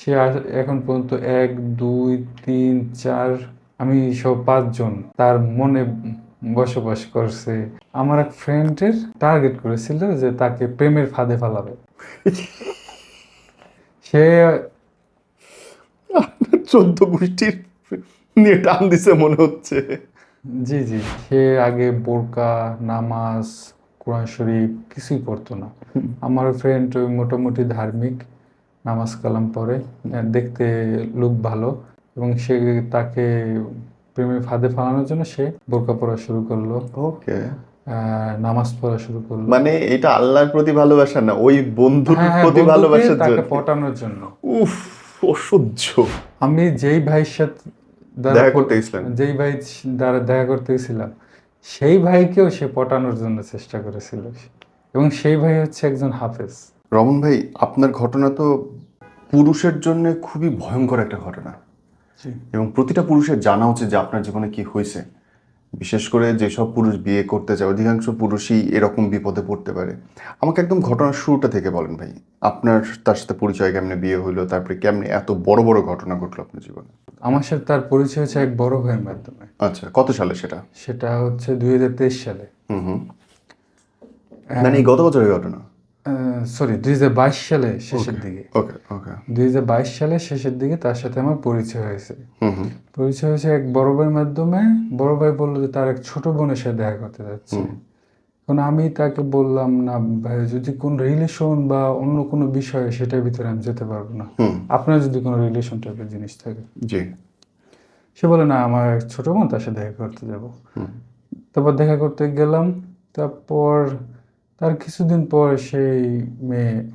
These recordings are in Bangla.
সে এখন পর্যন্ত এক দুই তিন চার আমি সব পাঁচজন তার মনে বসবাস করছে। আমার এক ফ্রেন্ডের টার্গেট করেছিল যে তাকে প্রেমের ফাঁদে ফেলাবে। সে চোদ্দ গোষ্ঠীর নিয়ে টান দিছে মনে হচ্ছে। জি জি। সে আগে বোরকা নামাজ কোরআন শরীফ কিছুই পড়তো না। আমার ফ্রেন্ড ওই মোটামুটি ধার্মিক। নামাজ কালাম পড়ে দেখতে লুক ভালো এবং সে তাকে প্রেমে ফাঁদে ফালানোর জন্য সে বোরকা পড়া শুরু করল। ওকে। নামাজ পড়া শুরু করল। মানে এটা আল্লাহর প্রতি ভালোবাসা না? ওই বন্ধুর হ্যাঁ, হ্যাঁ, প্রতি তাকে পটানোর জন্য। উফ অসহ্য। আমি যেই ভাইয়ের সাথে দেখা করতে যেই ভাই দ্বারা দেখা করতে গেছিলাম সেই ভাইকেও সে পটানোর জন্য চেষ্টা করেছিল। এবং সেই ভাই হচ্ছে একজন হাফেজ। রমন ভাই আপনার ঘটনা তো পুরুষের জন্য খুবই ভয়ঙ্কর একটা ঘটনা। এবং প্রতিটা পুরুষের জানা উচিত যে আপনার জীবনে কি হয়েছে। বিশেষ করে যেসব পুরুষ বিয়ে করতে চায় অধিকাংশ পুরুষই এরকম বিপদে পড়তে পারে। আমাকে একদম ঘটনার শুরুটা থেকে বলেন ভাই। আপনার তার সাথে পরিচয় কেমনে বিয়ে হইল তারপরে কেমনে এত বড় বড় ঘটনা ঘটলো আপনার জীবনে? আমার সাথে তার পরিচয় হচ্ছে এক বড় ভাইয়ের মাধ্যমে। আচ্ছা কত সালে সেটা? সেটা হচ্ছে দুই হাজার তেইশ সালে। হুম হুম। মানে এই গত বছরের ঘটনা? সরি দুই হাজার বাইশ সালে শেষের দিকে। দুই হাজার বাইশ সালে শেষের দিকে তার সাথে আমার পরিচয় হয়েছে। পরিচয় হয়েছে এক বড় ভাইয়ের মাধ্যমে। বড় ভাই বলল যে তার এক ছোট বোনের সাথে দেখা করতে যাচ্ছে। এখন আমি তাকে বললাম না ভাই যদি কোন রিলেশন বা অন্য কোনো বিষয়ে সেটার ভিতরে আমি যেতে পারব না। আপনার যদি কোনো রিলেশন টাইপের জিনিস থাকে। জি। সে বলে না আমার এক ছোট বোন তার সাথে দেখা করতে যাব। তারপর দেখা করতে গেলাম। তারপর তার কিছুদিন পর সেই মেয়ে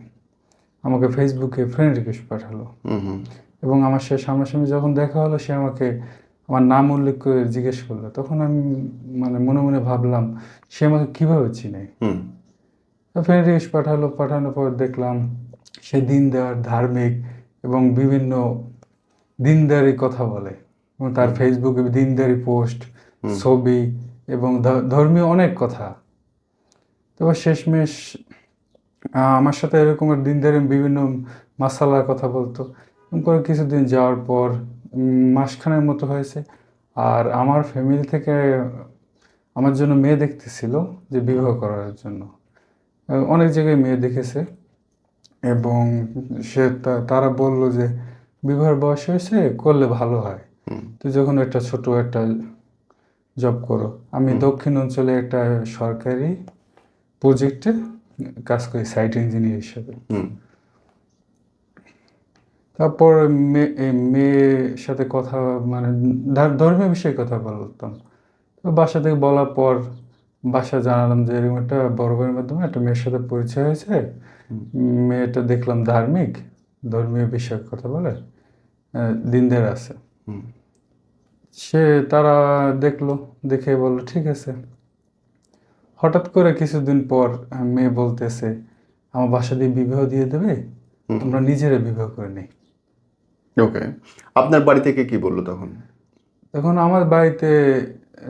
আমাকে ফেসবুকে ফ্রেন্ড রিকোয়েস্ট পাঠালো। এবং আমার সে সামনাসামনি যখন দেখা হলো সে আমাকে আমার নাম উল্লেখ করে জিজ্ঞেস করল। তখন আমি মানে মনে মনে ভাবলাম সে আমাকে কীভাবে চিনে? হুম। ফ্রেন্ড রিকোয়েস্ট পাঠালো পাঠানোর পর দেখলাম সে দিন দেওয়ার ধার্মিক এবং বিভিন্ন দিনদারি কথা বলে। এবং তার ফেসবুকে দিনদারি পোস্ট ছবি এবং ধর্মীয় অনেক কথা। তারপর শেষমেশ আমার সাথে এরকম দিনদারি বিভিন্ন মাসালার কথা বলতো। এরকম করে কিছুদিন যাওয়ার পর মাসখানের মতো হয়েছে। আর আমার ফ্যামিলি থেকে আমার জন্য মেয়ে দেখতেছিল যে বিবাহ করার জন্য। অনেক জায়গায় মেয়ে দেখেছে। এবং সে তা- তারা বলল যে বিবাহের বয়স হয়েছে করলে ভালো হয়। তুই যখন একটা ছোট একটা জব করো। আমি দক্ষিণ অঞ্চলে একটা সরকারি প্রজেক্টে কাজ করি সাইট ইঞ্জিনিয়ার হিসেবে। তারপর মেয়ে মেয়ের সাথে কথা মানে ধর্মীয় বিষয়ে কথা বলতাম। তো বাসা থেকে বলার পর বাসা জানালাম যে এরকম একটা বড় ভাইয়ের মাধ্যমে একটা মেয়ের সাথে পরিচয় হয়েছে। মেয়েটা দেখলাম ধার্মিক ধর্মীয় বিষয়ে কথা বলে দিনদের আছে। সে তারা দেখল দেখে বলল ঠিক আছে। হঠাৎ করে কিছুদিন পর মেয়ে বলতেছে আমার বাসা দিয়ে বিবাহ দিয়ে দেবে আমরা নিজেরা বিবাহ করে নিই। ওকে। আপনার বাড়ি থেকে কি বলল তখন? তখন আমার বাড়িতে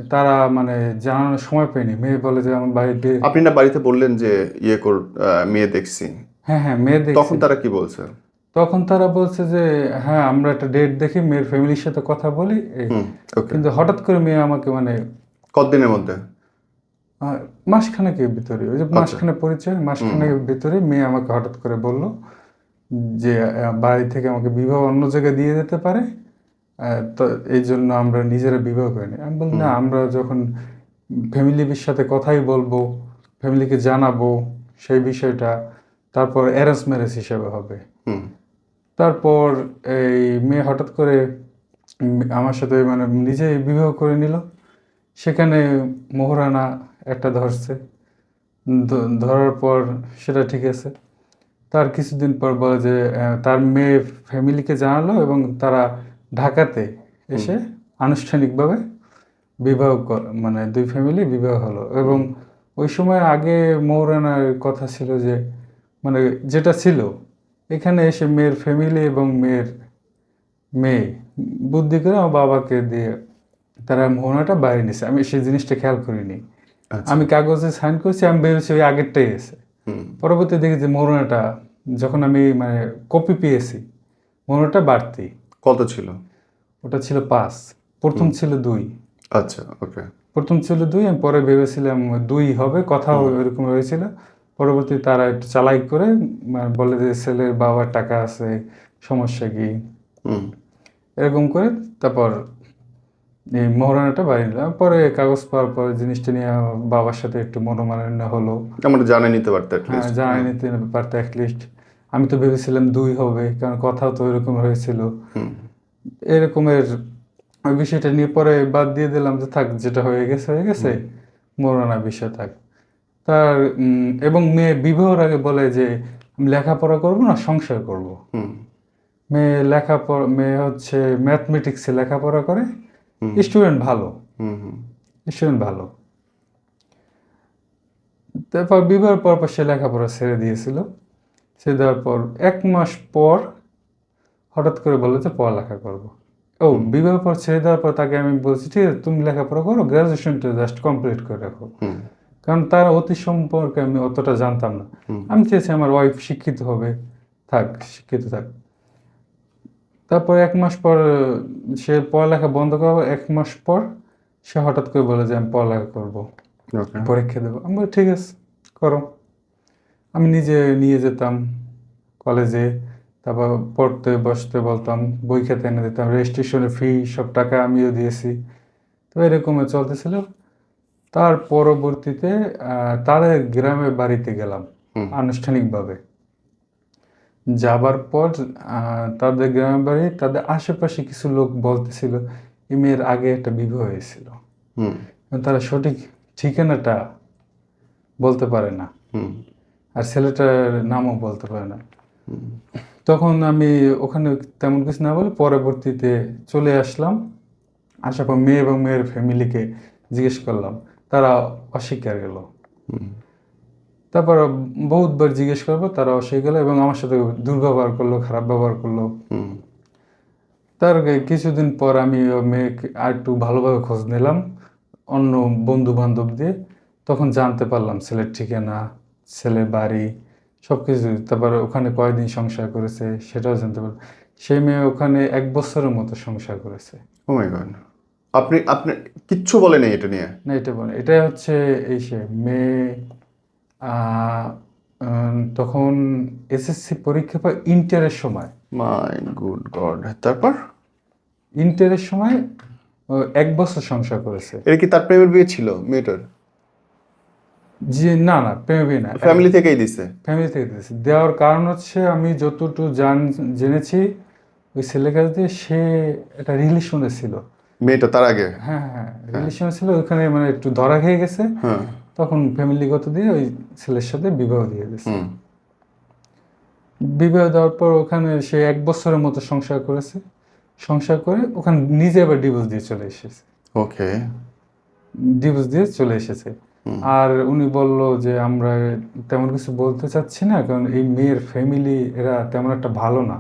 তারা মানে জানানোর সময় পায়নি মেয়ে বলে যে আমার বাড়িতে আপনি না বাড়িতে বললেন যে ইয়ে কর মেয়ে দেখছি। হ্যাঁ হ্যাঁ মেয়ে দেখছি। তখন তারা কি বলছে? তখন তারা বলছে যে হ্যাঁ আমরা একটা ডেট দেখি মেয়ের ফ্যামিলির সাথে কথা বলি। ওকে। কিন্তু হঠাৎ করে মেয়ে আমাকে মানে কতদিনের মধ্যে? মাসখানেকের ভিতরে। ওই যে মাসখানে পরিচয় মাসখানেকের ভিতরে মেয়ে আমাকে হঠাৎ করে বলল যে বাড়ি থেকে আমাকে বিবাহ অন্য জায়গায় দিয়ে যেতে পারে তো এই জন্য আমরা নিজেরা বিবাহ করিনি আমি বলি না আমরা যখন ফ্যামিলির সাথে কথাই বলব ফ্যামিলিকে জানাব সেই বিষয়টা তারপর অ্যারেঞ্জ ম্যারেজ হিসেবে হবে। তারপর এই মেয়ে হঠাৎ করে আমার সাথে মানে নিজে বিবাহ করে নিল। সেখানে মোহরানা একটা ধরছে। ধরার পর সেটা ঠিক আছে। তার কিছুদিন পর বলে যে তার মেয়ে ফ্যামিলিকে জানালো এবং তারা ঢাকাতে এসে আনুষ্ঠানিকভাবে বিবাহ কর- মানে দুই ফ্যামিলি বিবাহ হলো এবং ওই সময় আগে মৌরানার কথা ছিল যে মানে যেটা ছিল এখানে এসে মেয়ের ফ্যামিলি এবং মেয়ের মেয়ে বুদ্ধি করে আমার বাবাকে দিয়ে তারা মোহনাটা বাইরে নিছে। আমি সেই জিনিসটা খেয়াল করিনি। আমি কাগজে সাইন করছি আমি ভেবেছি ওই আগেরটাই এসে। হুম। পরবর্তী দেখি যে মোহনাটা যখন আমি মানে কপি পেয়েছি মনোটা বাড়তি। কত ছিল? ওটা ছিল পাঁচ। প্রথম ছিল দুই। আচ্ছা ওকে। প্রথম ছিল দুই আমি পরে ভেবেছিলাম দুই হবে কথা ওইরকম হয়েছিল। পরবর্তী তারা একটু চালাই করে মানে বলে যে ছেলের বাবার টাকা আছে সমস্যা কি? এরকম করে তারপর এই মহারণাটা বাড়িয়ে নিলাম। পরে কাগজ পাওয়ার পরে জিনিসটা নিয়ে বাবার সাথে একটু মনোমালিন্য হলো। আমরা জানে নিতে পারতে হ্যাঁ। জানাই নিতে পারতো অ্যাটলিস্ট আমি তো ভেবেছিলাম দুই হবে কারণ কথাও তো এরকম হয়েছিল। এরকমের ওই বিষয়টা নিয়ে পরে বাদ দিয়ে দিলাম যে থাক যেটা হয়ে গেছে হয়ে গেছে। মরনা বিষয় থাক। তার এবং মেয়ে বিবাহর আগে বলে যে লেখাপড়া করব না সংসার করব। মেয়ে লেখাপড়া মেয়ে হচ্ছে ম্যাথমেটিক্সে লেখাপড়া করে। স্টুডেন্ট ভালো। স্টুডেন্ট ভালো। তারপর বিবাহের পর পর সে লেখাপড়া ছেড়ে দিয়েছিল। ছেড়ে দেওয়ার পর এক মাস পর হঠাৎ করে বলল যে পড়ালেখা করব। ও বিবাহের পর ছেড়ে দেওয়ার পর তাকে আমি বলছি ঠিক আছে তুমি লেখাপড়া করো গ্রাজুয়েশনটা জাস্ট কমপ্লিট করে রাখো। কারণ তার অতি সম্পর্কে আমি অতটা জানতাম না। আমি চেয়েছি আমার ওয়াইফ শিক্ষিত হবে থাক শিক্ষিত থাক। তারপর এক মাস পর সে পড়ালেখা বন্ধ করার এক মাস পর সে হঠাৎ করে বলে যে আমি পড়ালেখা করব পরীক্ষা দেবো। আমি বলি ঠিক আছে করো। আমি নিজে নিয়ে যেতাম কলেজে তারপর পড়তে বসতে বলতাম বই খেতে এনে দিতাম রেজিস্ট্রেশনের ফি সব টাকা আমিও দিয়েছি। তো এরকম চলতেছিল। তার পরবর্তীতে তাদের গ্রামের বাড়িতে গেলাম আনুষ্ঠানিকভাবে। যাবার পর তাদের গ্রামের বাড়ি তাদের আশেপাশে কিছু লোক বলতেছিল এই মেয়ের আগে একটা বিবাহ হয়েছিল। হুম। তারা সঠিক ঠিকানাটা বলতে পারে না। হুম। আর ছেলেটার নামও বলতে পারে না। তখন আমি ওখানে তেমন কিছু না বলে পরবর্তীতে চলে আসলাম। আসার পর মেয়ে এবং মেয়ের ফ্যামিলিকে জিজ্ঞেস করলাম। তারা অস্বীকার গেল হুম। তারপর বহুতবার জিজ্ঞেস করব তারা অস্বীকার গেলো এবং আমার সাথে দুর্ব্যবহার করল খারাপ ব্যবহার করল। হুম। তার কিছুদিন পর আমি মেয়েকে আর একটু ভালোভাবে খোঁজ নিলাম অন্য বন্ধু বান্ধব দিয়ে। তখন জানতে পারলাম ছেলের ঠিকানা ছেলে বাড়ি সব কিছু তারপর ওখানে কয়দিন সংসার করেছে সেটাও জানতে পারলাম। সেই মেয়ে ওখানে এক বছরের মতো সংসার করেছে। ও মাই গড আপনি আপনি কিচ্ছু বলেনি এটা নিয়ে? না এটা বলে এটা হচ্ছে এই সে মেয়ে তখন এসএসসি পরীক্ষা পর ইন্টারের সময়। My good God. তারপর? ইন্টারের সময় এক বছর সংসার করেছে। এটা কি তার প্রেমের বিয়ে ছিল মেয়েটার? জি না না প্রেমের বিয়ে না। ফ্যামিলি থেকেই দিছে? ফ্যামিলি থেকে দিয়েছে দেওয়ার কারণ হচ্ছে আমি যতটুকু জান জেনেছি ওই ছেলের কাছ দিয়ে সে একটা রিলেশনে ছিল। মেয়েটা তার আগে? হ্যাঁ হ্যাঁ রিলেশনে ছিল ওখানে মানে একটু ধরা খেয়ে গেছে। হ্যাঁ। তখন ফ্যামিলিগত দিয়ে ওই ছেলের সাথে বিবাহ দিয়ে দিয়েছে। বিবাহ দেওয়ার পর ওখানে সে এক বছরের মতো সংসার করেছে। সংসার করে ওখানে নিজে আবার ডিভোর্স দিয়ে চলে এসেছে। ওকে। ডিভোর্স দিয়ে চলে এসেছে। আর উনি বলল যে আমরা তেমন কিছু বলতে চাচ্ছি না কারণ এই মেয়ের ফ্যামিলি এরা তেমন একটা ভালো না।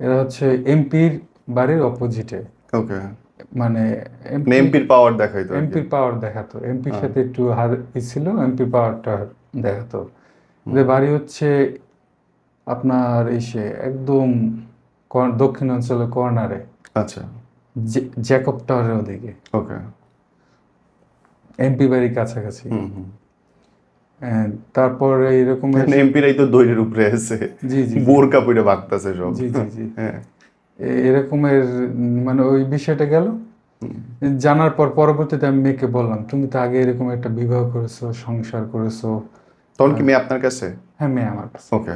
এরা হচ্ছে এমপির বাড়ির অপোজিটে ওকে। মানে এমপির পাওয়ার দেখাই তো এমপির পাওয়ার দেখাতো। এমপির সাথে একটু হার ছিল এমপির পাওয়ারটা দেখাতো। যে বাড়ি হচ্ছে আপনার এই সে একদম দক্ষিণ অঞ্চলের কর্নারে। আচ্ছা। জ্যাকব টাওয়ারের ওদিকে। ওকে। এমপি বাড়ির কাছাকাছি। তারপরে এইরকম এমপিরাই তো দইয়ের উপরে আছে। জি জি বোরকা পইরে বাগতাছে সব। জি জি জি। হ্যাঁ। এরকমের মানে ওই বিষয়টা গেল। জানার পর পরবর্তীতে আমি মেয়েকে বললাম তুমি তো আগে এরকম একটা বিবাহ করেছ সংসার করেছ। তখন কি মেয়ে আপনার কাছে? হ্যাঁ মেয়ে আমার কাছে। ওকে।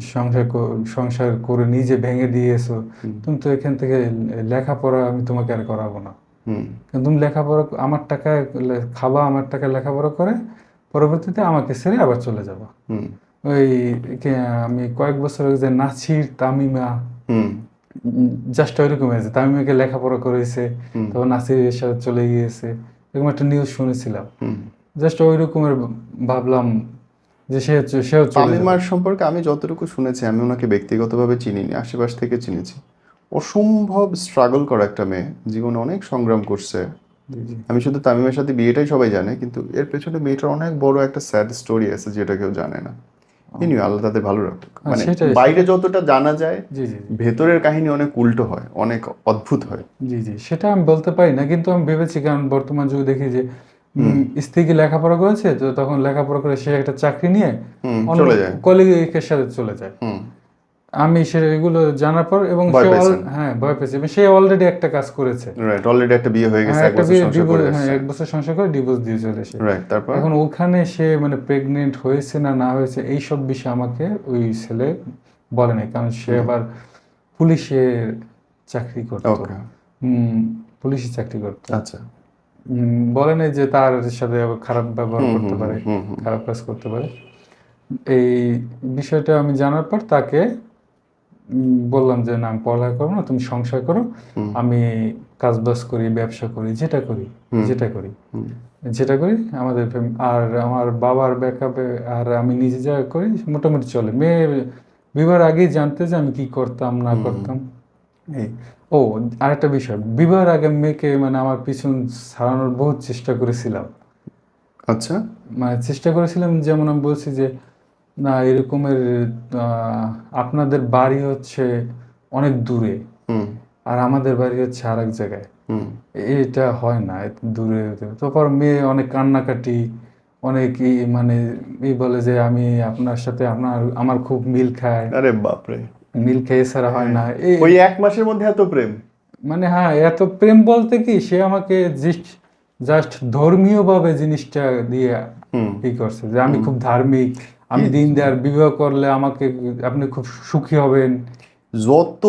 সংসার সংসার করে নিজে ভেঙে দিয়েছ। তুমি তো এখান থেকে লেখাপড়া আমি তোমাকে আর করাবো না। হুম। তুমি লেখাপড়া আমার টাকায় খাবা আমার টাকায় লেখাপড়া করে পরবর্তীতে আমাকে ছেড়ে আবার চলে যাবা। হুম। ওই আমি কয়েক বছর আগে যে নাছির তামিমা হুম। জাস্ট ওইরকম হয়েছে তামিমাকে লেখাপড়া করেছে। তারপর নাসিরের সাথে চলে গিয়েছে এরকম একটা নিউজ শুনেছিলাম জাস্ট ওই রকমের ভাবলাম যে সে সেও। তামিমার সম্পর্কে আমি যতটুকু শুনেছি আমি ওনাকে ব্যক্তিগতভাবে চিনিনি আশেপাশ থেকে চিনেছি অসম্ভব স্ট্রাগল করা একটা মেয়ে জীবনে অনেক সংগ্রাম করছে। আমি শুধু তামিমের সাথে বিয়েটাই সবাই জানে কিন্তু এর পেছনে মেয়েটার অনেক বড় একটা স্যাড স্টোরি আছে যেটা কেউ জানে না এনিও আল্লাহ তাদের ভালো রাখুক। মানে বাইরে যতটা জানা যায় ভেতরের কাহিনী অনেক উল্টো হয় অনেক অদ্ভুত হয়। জি জি সেটা আমি বলতে পারি না কিন্তু আমি ভেবেছি কারণ বর্তমান যুগে দেখি যে স্ত্রীকে স্ত্রী কি লেখাপড়া করেছে? তো তখন লেখাপড়া করে সে একটা চাকরি নিয়ে অন্য চলে যায়। কলিগের সাথে চলে যায়। আমি সেগুলো জানার পর এবং সে হ্যাঁ ভয় পেয়েছে। সে অলরেডি একটা কাজ করেছে। রাইট অলরেডি একটা বিয়ে হয়ে গেছে হ্যাঁ, এক একটা বছর বিয়ে- সংসার করে হ্যাঁ, এক বছর সংসার করে ডিভোর্স দিয়ে চলে এসে। রাইট তারপর? এখন ওখানে সে মানে প্রেগনেন্ট হয়েছে না না হয়েছে এইসব বিষয়ে আমাকে ওই ছেলে বলে নাই কারণ সে আবার পুলিশের চাকরি করতো। ওকে হুম, পুলিশে চাকরি করতো। আচ্ছা। বলে নাই যে তার সাথে খারাপ ব্যবহার করতে পারে। খারাপ কাজ করতে পারে। এই বিষয়টা আমি জানার পর তাকে বললাম যে না আমি পড়ালেখা করব না তুমি সংসার করো। আমি কাজ বাজ করি ব্যবসা করি যেটা করি যেটা করি। যেটা করি আমাদের আর আমার বাবার ব্যাকআপে আর আমি নিজে যা করি মোটামুটি চলে। মেয়ে বিবাহের আগেই জানতে যে আমি কি করতাম না করতাম। এই। ও আরেকটা বিষয়। বিবাহের আগে মেয়েকে মানে আমার পিছন ছাড়ানোর বহুত চেষ্টা করেছিলাম। আচ্ছা। মানে চেষ্টা করেছিলাম যেমন আমি বলছি যে না এরকমের আপনাদের বাড়ি হচ্ছে অনেক দূরে। আর আমাদের বাড়ি হচ্ছে আর এক জায়গায় এটা হয় না দূরে তারপর মেয়ে অনেক কান্নাকাটি অনেক মানে ই বলে যে আমি আপনার সাথে আপনার আমার খুব মিল খায়। আরে বাপরে। মিল খেয়ে ছাড়া হয় না। এই ওই এক মাসের মধ্যে এত প্রেম? মানে হ্যাঁ এত প্রেম বলতে কি সে আমাকে জাস্ট জাস্ট ধর্মীয়ভাবে জিনিসটা দিয়ে হুম। ই করছে যে আমি খুব ধার্মিক। আমি দিন দেয়ার বিবাহ করলে আমাকে আপনি খুব সুখী হবেন। যত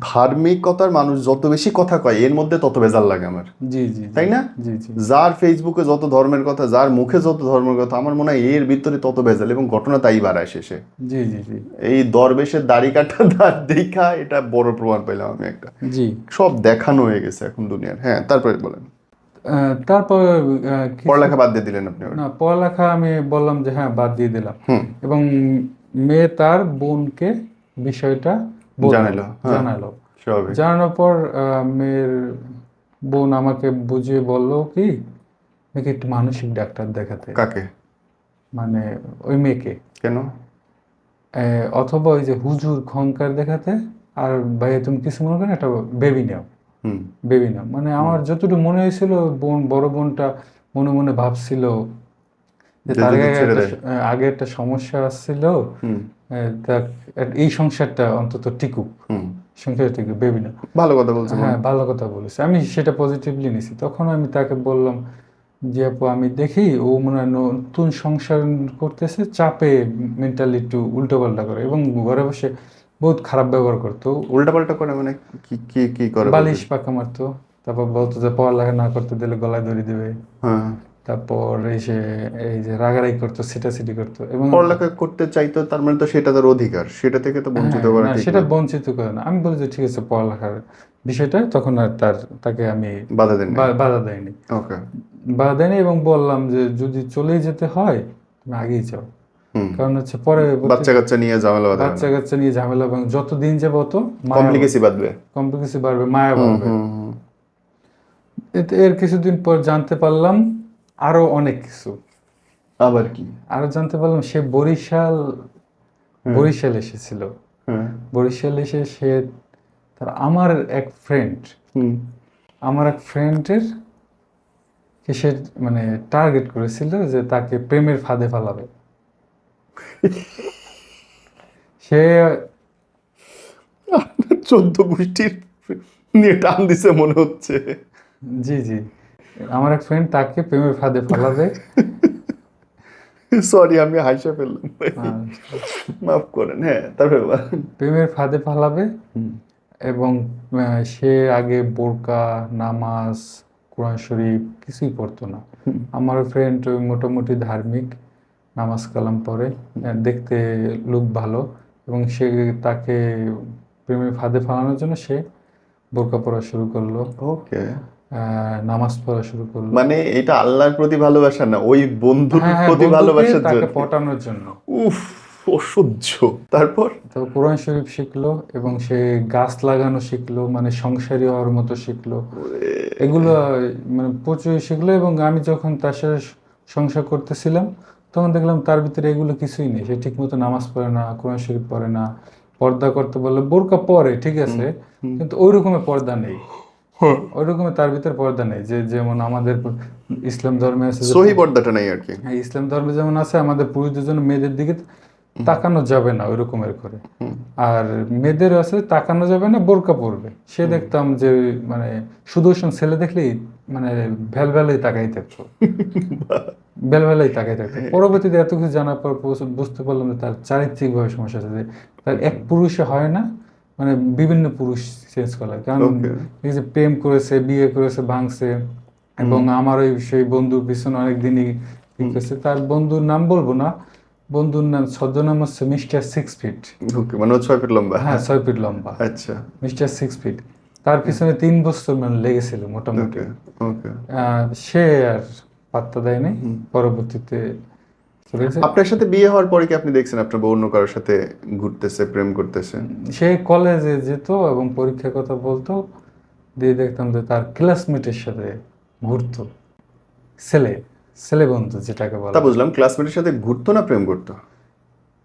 ধার্মিকতার মানুষ যত বেশি কথা কয় এর মধ্যে তত বেজাল লাগে আমার। জি জি। তাই না? জি জি। যার ফেসবুকে যত ধর্মের কথা যার মুখে যত ধর্মের কথা আমার মনে হয় এর ভিতরে তত বেজাল এবং ঘটনা তাই বাড়ায় শেষে। জি জি জি। এই দরবেশের দাড়ি কাটা দাঁত দেখা এটা বড় প্রমাণ পেলাম আমি একটা। জি। সব দেখানো হয়ে গেছে এখন দুনিয়ার। হ্যাঁ তারপরে বলেন। তারপর পড়ালেখা বাদ দিয়ে দিলেন আপনি না পড়ালেখা আমি বললাম যে হ্যাঁ বাদ দিয়ে দিলাম। এবং মেয়ে তার বোনকে বিষয়টা জানালো, হ্যাঁ। জানালো। জানানোর পর মেয়ের বোন আমাকে বুঝিয়ে বলল কি মেয়েকে একটু মানসিক ডাক্তার দেখাতে। কাকে? মানে ওই মেয়েকে। কেন? অথবা ওই যে হুজুর খংকার দেখাতে আর ভাইয়া তুমি কিছু মনে করো একটা বেবি নাও। বেবি নাও মানে আমার যতটুকু মনে হয়েছিল বোন বড় বোনটা মনে মনে ভাবছিল যে তার আগে একটা সমস্যা আসছিল। এই সংসারটা অন্তত টিকুক। হুম। সংসারটা টিকুক বেবি না ভালো কথা বলছে হ্যাঁ ভালো কথা বলেছে। আমি সেটা পজিটিভলি নিছি। তখন আমি তাকে বললাম যে আপু আমি দেখি ও মনে হয় নতুন সংসার করতেছে চাপে মেন্টালি একটু উল্টো পাল্টা করে এবং ঘরে বসে বহুত খারাপ ব্যবহার করতো। উল্টা পাল্টা করে মানে কি কি কি করে বালিশ পাকা মারতো। তারপর বলতো যে পড়ালেখা না করতে দিলে গলায় ধরে দেবে। হ্যাঁ। তারপর এসে এই যে রাগারাগি করতো সিটাসিটি করতো এবং পড়ালেখা করতে চাইতো তার মানে তো সেটা তার অধিকার। সেটা থেকে তো বঞ্চিত হ্যাঁ, করা সেটা বঞ্চিত করে না। আমি বলি যে ঠিক আছে পড়ালেখার বিষয়টা তখন আর তার তাকে আমি বাধা বা- বাধা দেয়নি। ওকে। বাধা দেয়নি এবং বললাম যে যদি চলেই যেতে হয় তুমি আগেই যাও। কারণ হচ্ছে পরে বাচ্চা কাচ্চা নিয়ে ঝামেলা বাধা বাচ্চা কাচ্চা নিয়ে ঝামেলা যত দিন যাবে অত কমপ্লিকেসি বাঁধবে। কমপ্লিকেসি বাড়বে মায়া বাড়বে। এর কিছুদিন পর জানতে পারলাম আরও অনেক কিছু। আবার কি? আরও জানতে পারলাম সে বরিশাল বরিশাল এসেছিল। বরিশাল এসে সে তার আমার এক ফ্রেন্ড আমার এক ফ্রেন্ডের সে মানে টার্গেট করেছিল যে তাকে প্রেমের ফাঁদে ফেলাবে। সে চোদ্দ গোষ্ঠীর নিয়ে টান দিছে মনে হচ্ছে। জি জি। আমার এক ফ্রেন্ড তাকে প্রেমের ফাঁদে ফেলাবে। সরি আমি হাইসা ফেললাম। মাফ করেন হ্যাঁ তারপরে। প্রেমের ফাঁদে ফেলাবে এবং সে আগে বোরকা নামাজ কোরআন শরীফ কিছুই পড়তো না। আমার ফ্রেন্ড মোটামুটি ধার্মিক। নামাজ কালাম পড়ে আহ, দেখতে লুক ভালো এবং সে তাকে প্রেমের ফাঁদে ফেলানোর জন্য সে বোরকা পড়া শুরু করল ওকে নামাজ পড়া শুরু করল। মানে এটা আল্লাহর প্রতি ভালোবাসা না? ওই বন্ধুর হ্যাঁ, হ্যাঁ, প্রতি ভালোবাসার তাকে পটানোর জন্য। উফ অসহ্য। তারপর? তো কোরআন শরীফ শিখলো এবং সে গাছ লাগানো শিখলো মানে সংসারী হওয়ার মতো শিখলো। এগুলো মানে প্রচুর শিখলো এবং আমি যখন তার সাথে সংসার করতেছিলাম তখন দেখলাম তার ভিতরে এগুলো কিছুই নেই। সে ঠিক মতো নামাজ পড়ে না কোরআন শরীফ পড়ে না পর্দা করতে বললে বোরকা পরে ঠিক আছে? কিন্তু ওই রকমের পর্দা নেই। ওই রকমের তার ভিতরে পর্দা নেই। যে যেমন আমাদের ইসলাম ধর্মে আছে সহি পর্দাটা নেই আর কি। হ্যাঁ, ইসলাম ধর্মে যেমন আছে আমাদের পুরুষদের জন্য মেয়েদের দিকে তাকানো যাবে না ওই রকমের করে আর মেয়েদের আছে তাকানো যাবে না বোরকা পরবে। সে দেখতাম যে মানে সুদর্শন ছেলে দেখলেই মানে ভ্যাল ভ্যালাই তাকাই থাকতো ভ্যাল ভ্যালাই তাকাই থাকতো পরবর্তীতে এত কিছু জানার পর বুঝতে পারলাম যে তার চারিত্রিক ভাবে সমস্যা আছে। তার এক পুরুষে হয় না মানে বিভিন্ন পুরুষ চেঞ্জ করা। কারণ. যে প্রেম করেছে বিয়ে করেছে ভাঙছে এবং আমার ওই সেই বন্ধুর পিছনে অনেকদিনই করছে। তার বন্ধুর নাম বলব না বন্ধুর নাম ছদ্মনাম হচ্ছে মিস্টার সিক্স ফিট। মানে ছয় ফিট লম্বা। হ্যাঁ ছয় ফিট লম্বা। আচ্ছা। Mister six feet. তার পিছনে তিন বছর মানে লেগেছিল মোটামুটি। সে আর পাত্তা দেয় নাই পরবর্তীতে আপনার সাথে বিয়ে হওয়ার পরে কি আপনি দেখছেন আপনার বউ অন্য কারোর সাথে ঘুরতেছে প্রেম করতেছে? সে কলেজে যেত এবং পরীক্ষার কথা বলতো। দিয়ে দেখতাম যে তার ক্লাসমেটের সাথে ঘুরতো। ছেলে ছেলে বন্ধু যেটাকে বলা। তা বুঝলাম ক্লাসমেটের সাথে ঘুরতো না প্রেম করতো?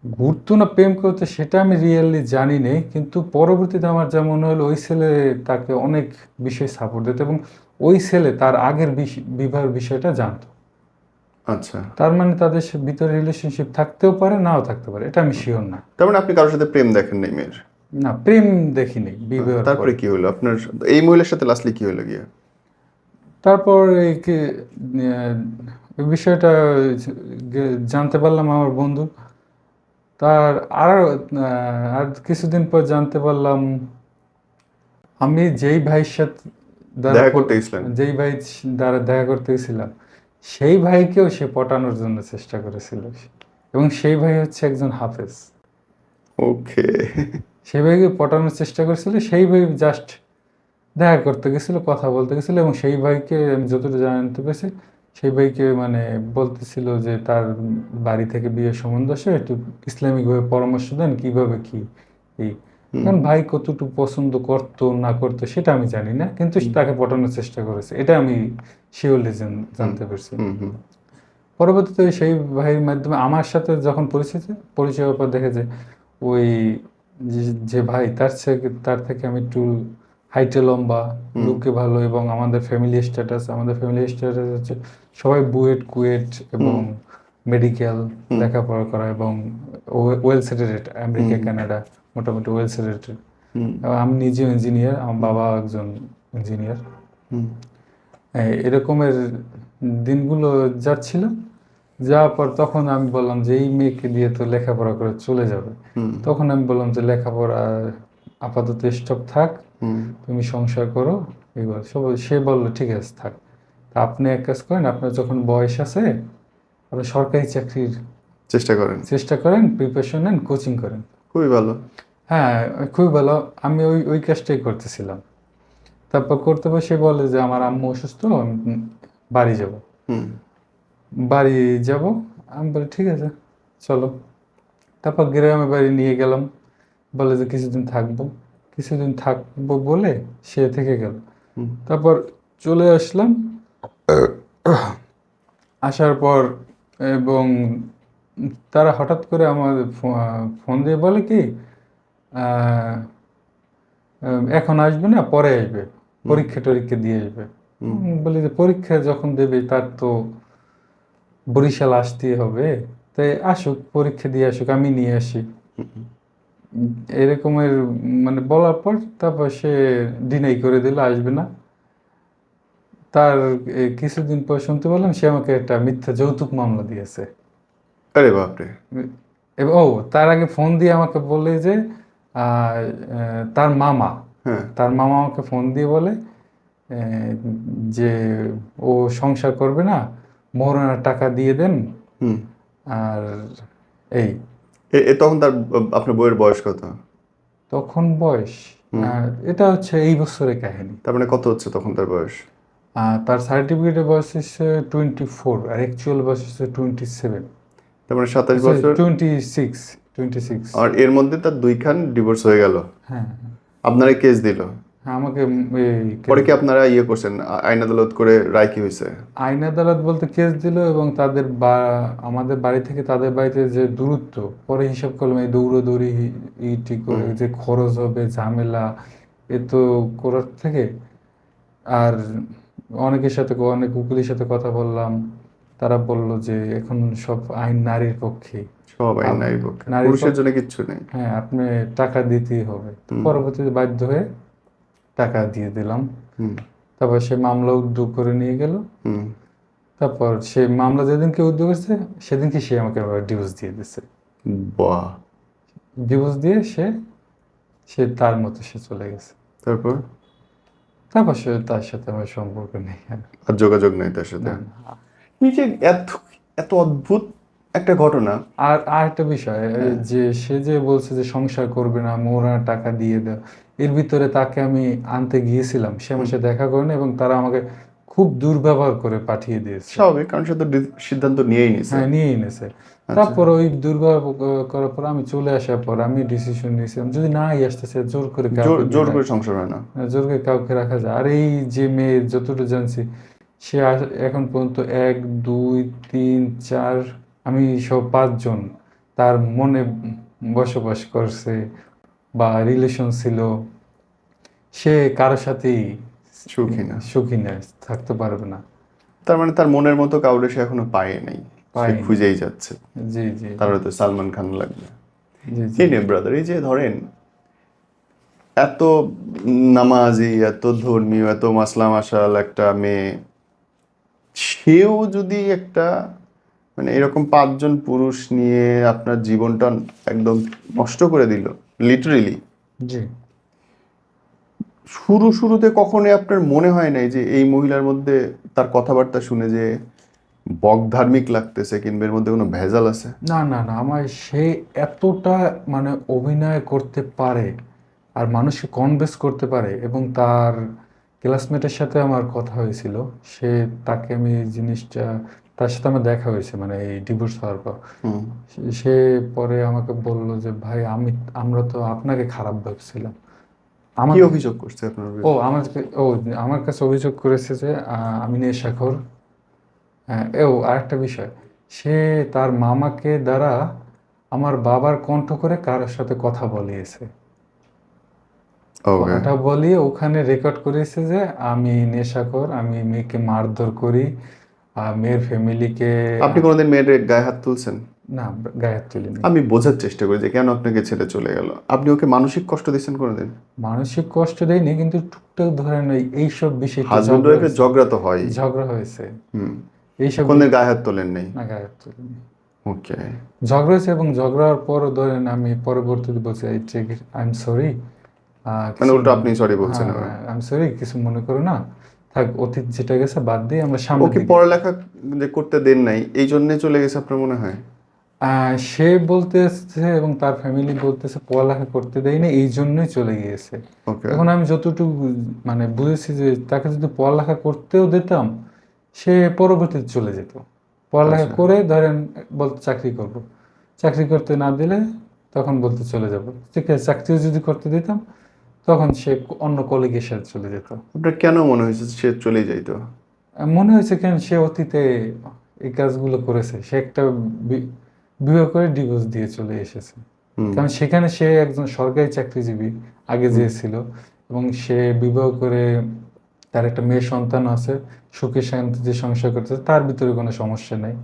ঘুরতো না প্রেম করতে সেটা আমি রিয়েলি জানি নেই কিন্তু পরবর্তীতে আমার যা মনে হলো ওই ছেলে তাকে অনেক বিষয়ে সাপোর্ট দিত এবং ওই ছেলে তার আগের বিবাহের বিষয়টা জানতো। আচ্ছা। তার মানে তাদের ভিতরে রিলেশনশিপ থাকতেও পারে নাও থাকতে পারে এটা আমি শিওর না। তার মানে আপনি কারোর সাথে প্রেম দেখেন নাই মেয়ের? না প্রেম দেখিনি বিবাহের তারপরে পরে। কি হলো? আপনার এই মহিলার সাথে লাস্টলি কি হলো গিয়ে? তারপর এই বিষয়টা জানতে পারলাম আমার বন্ধু। তার আর আর কিছুদিন পর জানতে পারলাম আমি যেই ভাইয়ের সাথে দেখা করতে? যেই ভাই দ্বারা দেখা করতে গেছিলাম সেই ভাইকেও সে পটানোর জন্য চেষ্টা করেছিল। এবং সেই ভাই হচ্ছে একজন হাফেজ। ওকে। সেই ভাইকে পটানোর চেষ্টা করেছিল সেই ভাই জাস্ট দেখা করতে গেছিল কথা বলতে গেছিল এবং সেই ভাইকে আমি যতটা জানতে পেরেছি সেই ভাইকে মানে বলতেছিল যে তার বাড়ি থেকে বিয়ের সম্বন্ধ একটু ইসলামিকভাবে পরামর্শ দেন কীভাবে কি? এই কারণ ভাই কতটুকু পছন্দ করতো না করতো সেটা আমি জানি না কিন্তু তাকে পটানোর চেষ্টা করেছে। এটা আমি শিওরলি জানতে পারছি। পরবর্তীতে সেই ভাইয়ের মাধ্যমে আমার সাথে যখন পরিচিত পরিচয় পর দেখে যে ওই যে- যে ভাই তার থেকে তার থেকে আমি একটু হাইটে লম্বা লুকে ভালো এবং আমাদের ফ্যামিলি স্ট্যাটাস আমাদের ফ্যামিলি স্ট্যাটাস হচ্ছে সবাই বুয়েট কুয়েট এবং মেডিকেল লেখাপড়া করা এবং ওয়েল সেটেড আমেরিকা কানাডা মোটামুটি ওয়েল সেটেড হুম আমি নিজেও ইঞ্জিনিয়ার আমার বাবা একজন ইঞ্জিনিয়ার এরকমের দিনগুলো যাচ্ছিল যাওয়ার পর তখন আমি বললাম যে এই মেয়েকে দিয়ে তো লেখাপড়া করে চলে যাবে। তখন আমি বললাম যে লেখাপড়া আপাতত স্টপ থাক তুমি সংসার করো এগুলো সব সে বলল ঠিক আছে থাক। তা আপনি এক কাজ করেন আপনার যখন বয়স আছে আপনি সরকারি চাকরির চেষ্টা করেন। চেষ্টা করেন প্রিপারেশন নেন কোচিং করেন। খুবই ভালো। হ্যাঁ খুবই ভালো। আমি ওই ওই কাজটাই করতেছিলাম। তারপর করতে পর সে বলে যে আমার আম্মু অসুস্থ আমি বাড়ি যাব। হুম। বাড়ি যাব। আমি বলি ঠিক আছে চলো। তারপর গ্রামে বাড়ি নিয়ে গেলাম। বলে যে কিছুদিন থাকব। কিছুদিন থাকব বলে সে থেকে গেল। তারপর চলে আসলাম। আসার পর এবং তারা হঠাৎ করে আমার ফোন দিয়ে বলে কি এখন আসবে না পরে আসবে পরীক্ষা টরীক্ষা দিয়ে আসবে। বলি যে পরীক্ষা যখন দেবে তার তো বরিশাল আসতেই হবে। তাই আসুক পরীক্ষা দিয়ে আসুক আমি নিয়ে আসি। এরকমের মানে বলার পর তারপর সে ডিনাই করে দিল আসবে না। তার কিছুদিন পর শুনতে পেলাম সে আমাকে একটা মিথ্যা যৌতুক মামলা দিয়েছে। আরে বাপরে। ও তার আগে ফোন দিয়ে আমাকে বলে যে তার মামা হ্যাঁ। তার মামা আমাকে ফোন দিয়ে বলে যে ও সংসার করবে না মোহরানার টাকা দিয়ে দেন। আর এই তখন তার আপনার বইয়ের বয়স কত? তখন বয়স এটা হচ্ছে এই বছরের কাহিনী। তার মানে কত হচ্ছে তখন তার বয়স? তার সার্টিফিকেটের বয়স হচ্ছে টোয়েন্টি ফোর আর অ্যাকচুয়াল বয়স হচ্ছে টোয়েন্টি সেভেন তার মানে সাতাশ বছর টোয়েন্টি সিক্স টোয়েন্টি সিক্স আর এর মধ্যে তার দুইখান ডিভোর্স হয়ে গেল। হ্যাঁ। আপনারা কেস দিল। আমাকে পরে কি আপনারা ইয়ে করছেন? আইন আদালত করে রায় কি হয়েছে? আইন আদালত বলতে কেস দিল এবং তাদের বা আমাদের বাড়ি থেকে তাদের বাড়িতে যে দূরত্ব পরে হিসাব করলাম এই দৌড়াদৌড়ি ইটি করে যে খরচ হবে ঝামেলা এ তো করার থেকে। আর অনেকের সাথে অনেক উকিলের সাথে কথা বললাম তারা বলল যে এখন সব আইন নারীর পক্ষে। সব আইন নারীর পক্ষে। পুরুষের জন্য কিচ্ছু নেই। হ্যাঁ আপনি টাকা দিতেই হবে। পরবর্তীতে বাধ্য হয়ে টাকা দিয়ে দিলাম। হুম। তারপর সে মামলা উদ্যোগ করে নিয়ে গেল। হুম। তারপর সে মামলা যেদিনকে উদ্যোগ হচ্ছে সেদিনকে সে আমাকে আবার ডিভোর্স দিয়ে দিচ্ছে বাহ। ডিভোর্স দিয়ে সে সে তার মতো সে চলে গেছে। তারপর? তারপর সে তার সাথে আমার সম্পর্ক নেই আর। যোগাযোগ নেই তার সাথে? না। এই যে এত এত অদ্ভুত একটা ঘটনা। আর আর একটা বিষয় হ্যাঁ। যে সে যে বলছে যে সংসার করবে না মোরা টাকা দিয়ে দাও এর ভিতরে তাকে আমি আনতে গিয়েছিলাম। সে আমার সাথে দেখা করেনি এবং তারা আমাকে খুব দুর্ব্যবহার করে পাঠিয়ে দিয়েছে। স্বাভাবিক কারণ সে তো সিদ্ধান্ত নিয়েই নিছে হ্যাঁ নিয়ে এনেছে তারপর ওই দুর্ব্যবহার করার পর আমি চলে আসার পর আমি ডিসিশন নিয়েছিলাম যদি নাই আসতেছে জোর করে জোর করে সংসার হয় না। জোর করে কাউকে রাখা যায়। আর এই যে মেয়ে যতটুকু জানছি সে এখন পর্যন্ত এক দুই তিন চার আমি সব পাঁচজন তার মনে বসবাস করছে। বা রিলেশন ছিল সে কারোর সাথেই সুখী না। সুখী না থাকতে পারবে না। তার মানে তার মনের মতো কাউরে সে এখনও পায় নাই। সে খুঁজেই যাচ্ছে। জি জি। তার হয়তো সালমান খান লাগবে। জি নে ব্রাদার এই যে ধরেন এত নামাজি এত ধর্মীয় এত মাসলা মাসাল একটা মেয়ে সেও যদি একটা মানে এরকম পাঁচজন পুরুষ নিয়ে আপনার জীবনটা একদম নষ্ট করে দিল লিটারেলি জি। শুরু শুরুতে কখনোই আপনার মনে হয় নাই যে এই মহিলার মধ্যে তার কথাবার্তা শুনে যে বকধার্মিক লাগতেছে কিংবা এর মধ্যে কোনো ভেজাল আছে? না না না আমার সে এতটা মানে অভিনয় করতে পারে আর মানুষকে কনভিন্স করতে পারে এবং তার ক্লাসমেটের সাথে আমার কথা হয়েছিল সে তাকে আমি জিনিসটা তার সাথে আমার দেখা হয়েছে মানে এই ডিভোর্স হওয়ার পর। সে- পরে আমাকে বলল যে ভাই আমি আমরা তো আপনাকে খারাপ ভাবছিলাম। আমার অভিযোগ করছে আপনার ও? আমার ও আমার কাছে অভিযোগ করেছে যে আমি নেশাখোর। হ্যাঁ এও আরেকটা বিষয়। সে তার মামাকে দ্বারা আমার বাবার কণ্ঠ করে কারোর সাথে কথা বলিয়েছে. কথাটা বলিয়ে ওখানে রেকর্ড করেছে যে আমি নেশাখোর আমি মেয়েকে মারধর করি মেয়ের ফ্যামিলিকে আপনি কোনোদিন মেয়ের গায়ে হাত তুলছেন? না গায়ে হাত তুলিনি। আমি বোঝার চেষ্টা করি যে কেন আপনাকে ছেড়ে চলে গেল। আপনি ওকে মানসিক কষ্ট দিচ্ছেন কোনোদিন? মানসিক কষ্ট দেয়নি কিন্তু টুকটাক ধরেন ওই এইসব বিষয়ে হাজবেন্ড ঝগড়া ওয়াইফের হয়েছে। ঝগড়া তো হয়। ঝগড়া হয়েছে। হুম। এইসব কোনদিন গায়ে হাত তোলেন নেই না গায়ে হাত তুলিনি। ওকে ঝগড়া হয়েছে এবং ঝগড়ার পরও ধরেন আমি পরবর্তীতে বলছি I take I am sorry মানে উল্টো আপনি সরি বলছেন আই এম সরি কিছু মনে করো না। থাক অতীত যেটা গেছে বাদ দিয়ে আমরা সামনে ওকে পড়ালেখা যে করতে দেন নাই এই জন্য চলে গেছে আপনার মনে হয়? সে বলতেছে এবং তার ফ্যামিলি বলতেছে পড়ালেখা করতে দেয় না এই জন্যই চলে গিয়েছে। এখন আমি যতটুকু মানে বুঝেছি যে তাকে যদি পড়ালেখা করতেও দিতাম সে পরবর্তীতে চলে যেত। পড়ালেখা আচ্ছা। করে ধরেন বলতে চাকরি করব। চাকরি করতে না দিলে তখন বলতে চলে যাব। ঠিক আছে চাকরিও যদি করতে দিতাম তখন সে অন্য কলিগের সাথে চলে যেত। আপনার কেন মনে হয়েছে সে চলে যাইতো? মনে হয়েছে কেন সে অতীতে এই কাজগুলো করেছে? সে একটা বিবাহ করে ডিভোর্স দিয়ে চলে এসেছে। কারণ সেখানে সে একজন সরকারি চাকরিজীবী আগে যে ছিল এবং সে বিবাহ করে তার একটা মেয়ে সন্তান আছে সুখে শান্তিতে সংসার করতেছে তার ভিতরে কোনো সমস্যা নেই।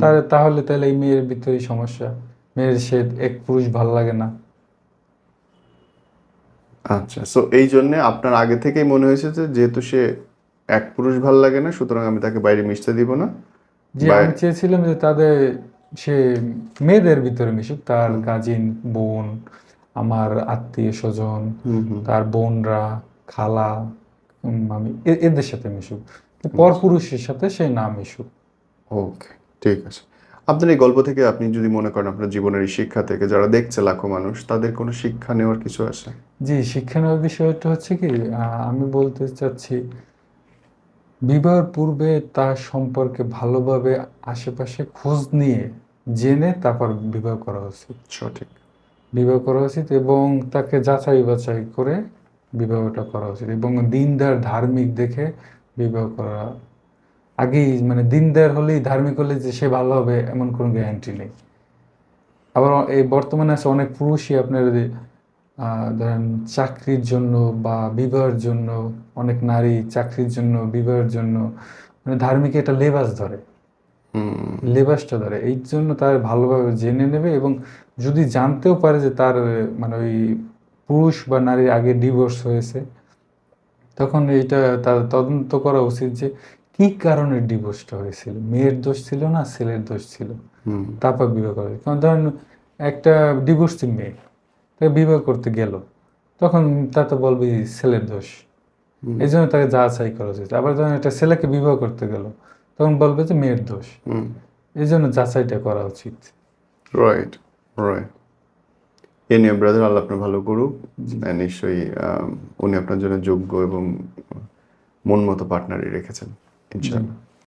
তার তাহলে তাহলে এই মেয়ের ভিতরেই সমস্যা। মেয়ের সে এক পুরুষ ভালো লাগে না। আচ্ছা সো এই জন্য আপনার আগে থেকেই মনে হয়েছে যে যেহেতু সে এক পুরুষ ভালো লাগে না সুতরাং আমি তাকে বাইরে মিশতে দিব না। যে আমি চেয়েছিলাম যে তাদের সে মেয়েদের ভিতরে মিশুক তার কাজিন বোন আমার আত্মীয় স্বজন তার বোনরা খালা আমি এদের সাথে মিশুক। পরপুরুষের সাথে সে না মিশুক। ওকে ঠিক আছে। আপনার এই গল্প থেকে আপনি যদি মনে করেন আপনার জীবনের এই শিক্ষা থেকে যারা দেখছে লাখো মানুষ তাদের কোনো শিক্ষা নেওয়ার কিছু আছে? জি শিক্ষা নেওয়ার বিষয়টা হচ্ছে কি আমি বলতে চাচ্ছি বিবাহের পূর্বে তার সম্পর্কে ভালোভাবে আশেপাশে খোঁজ নিয়ে জেনে তারপর বিবাহ করা উচিত। সঠিক। বিবাহ করা উচিত এবং তাকে যাচাই বাছাই করে বিবাহটা করা উচিত এবং দিনদার ধার্মিক দেখে বিবাহ করা আগেই মানে দিনদার হলেই ধার্মিক হলে যে সে ভালো হবে এমন কোনো গ্যারান্টি নেই। আবার এই বর্তমানে আছে অনেক পুরুষই আপনার ধরেন চাকরির জন্য বা বিবাহের জন্য অনেক নারী চাকরির জন্য বিবাহের জন্য মানে ধার্মিক একটা লেবাস ধরে। লেবাসটা ধরে। এই জন্য তার ভালোভাবে জেনে নেবে এবং যদি জানতেও পারে যে তার মানে ওই পুরুষ বা নারীর আগে ডিভোর্স হয়েছে তখন এইটা তার তদন্ত করা উচিত যে কি কারণে ডিভোর্সটা হয়েছিল? মেয়ের দোষ ছিল না ছেলের দোষ ছিল? তারপর বিবাহ করে কারণ ধরেন একটা ডিভোর্সি মেয়ে তাকে বিবাহ করতে গেল তখন তা তো বলবি ছেলের দোষ। এই জন্য তাকে যাচাই করা উচিত। আবার ধরেন একটা ছেলেকে বিবাহ করতে গেল তখন বলবে যে মেয়ের দোষ। এই জন্য যাচাইটা করা উচিত। রাইট রাইট এ নিয়ে ব্রাদার আল্লাহ আপনার ভালো করুক। নিশ্চয়ই উনি আপনার জন্য যোগ্য এবং মন মতো পার্টনারই রেখেছেন। in China.